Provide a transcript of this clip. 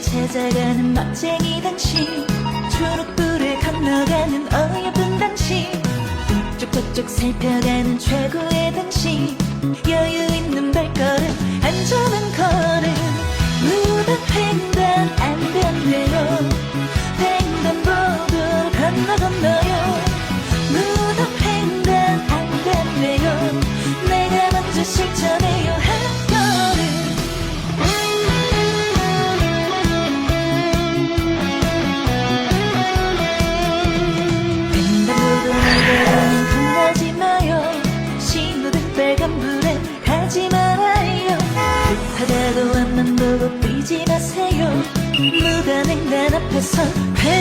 찾아가는 멋쟁이 당신. 초록불을 건너가는 어여쁜 당신. 이쪽 저쪽 살펴가는 최고의 당신. 여유 있는 발걸음 안전한 걸음. 무단 횡단 안 된대요 횡단보도 건너 건너요. 무단 횡단 안 된대요 내가 먼저 실천해요 빨간 불에 가지 말아요. 급하다고 앞만 보고 뛰지 마세요. 무단횡단 앞에서 배려 없어요